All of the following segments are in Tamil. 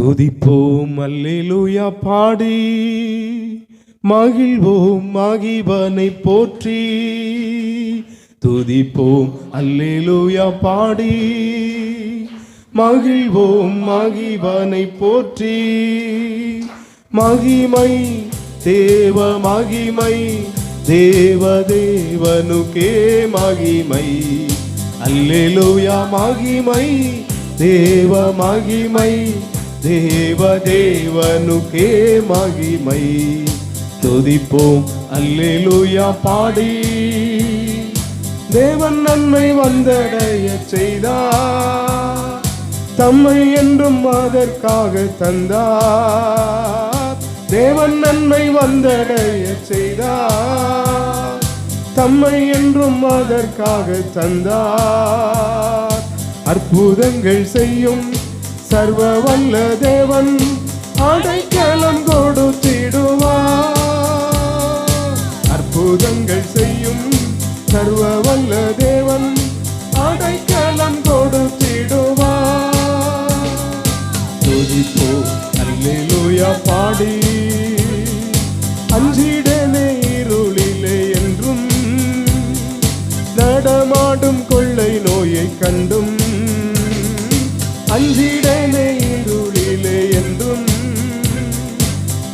துதிப்போம் அல்லேலூயா பாடி. மகிழ்வோம் மகிபனை போற்றி. துதிப்போம் அல்லேலூயா பாடி. மகிழ்வோம் மகிபனை போற்றி. மகிமை தேவ மகிமை தேவ தேவனுக்கே மகிமை. அல்லேலூயா மகிமை தேவ மகிமை. தேவனுக்கே மகிமை. துதிப்போம். அல்லேலூயா பாடி. தேவன் நன்மை வந்தடைய செய்தார். தம்மை என்றும் அதற்காக தந்தார். தேவன் நன்மை வந்தடைய செய்தார். தம்மை என்றும் அதற்காக தந்தார். அற்புதங்கள் செய்யும் சர்வ வல்ல தேவன் அடைக்கலம் கொடுத்திடுவார். அற்புதங்கள் செய்யும் சர்வ வல்ல தேவன் அடைக்கலம் கொடுத்திடுவார். துதிப்போ அல்லேலூயா பாடி. அஞ்சிடனே இருளிலே என்றும் நடமாடும் கொள்ளை நோயை கண்டும் அஞ்சிடனே இருளிலே என்றும்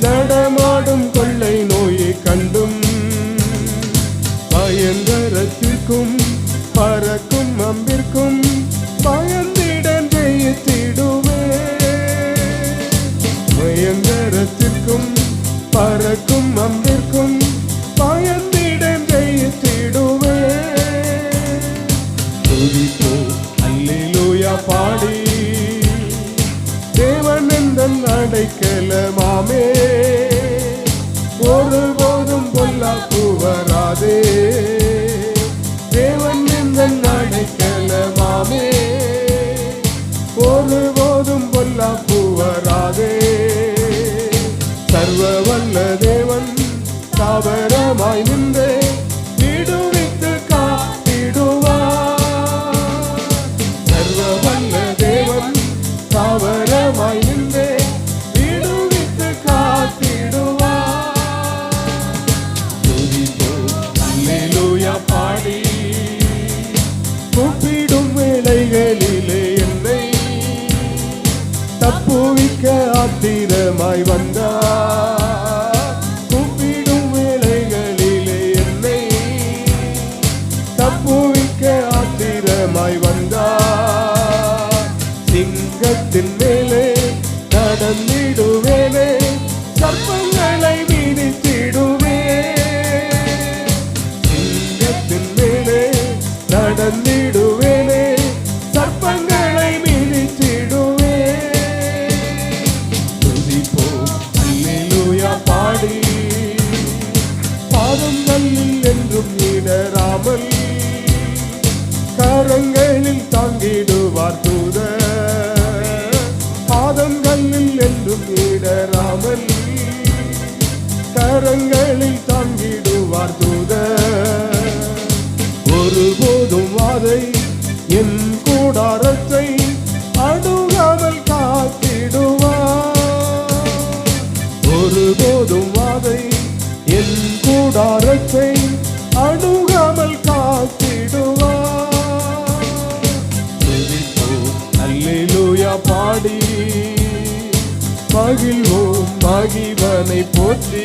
நடமாடும் கொள்ளை நோயை கண்டும். பயங்கரத்திற்கும் பறக்கும் அம்பிற்கும் அடைக்கலமாமே ஒருபோதும் பொல்லாப்பு வராதே தேவன் எந்தன் அடைக்கலமாமே ஒருபோதும் பொல்லாப்பு வராதே சர்வ வல்ல தேவன் தாவரமாய் தப்புவிக்க ஆத்திரமாய் வந்தார் பாதங்களில் என்றும் இடராமல் கரங்களில் தாங்கிடுவார் தூத பாதங்களில் என்றும் இடராமல் கரங்கள் மகிவனை போற்றி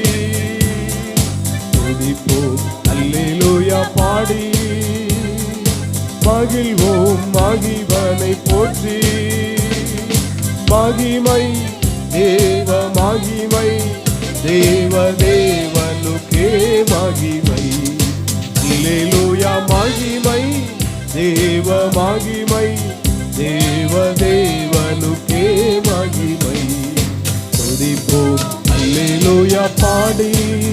துதிப்போம் அல்லேலூயா பாடி. மகிழ்வோம் மகிவனை போற்றி. மகிமை தேவ மகிமை தேவ தேவனுக்கே மகிமை. அல்லேலூயா மகிமை தேவ மகிமை தேவ தேவ பாடி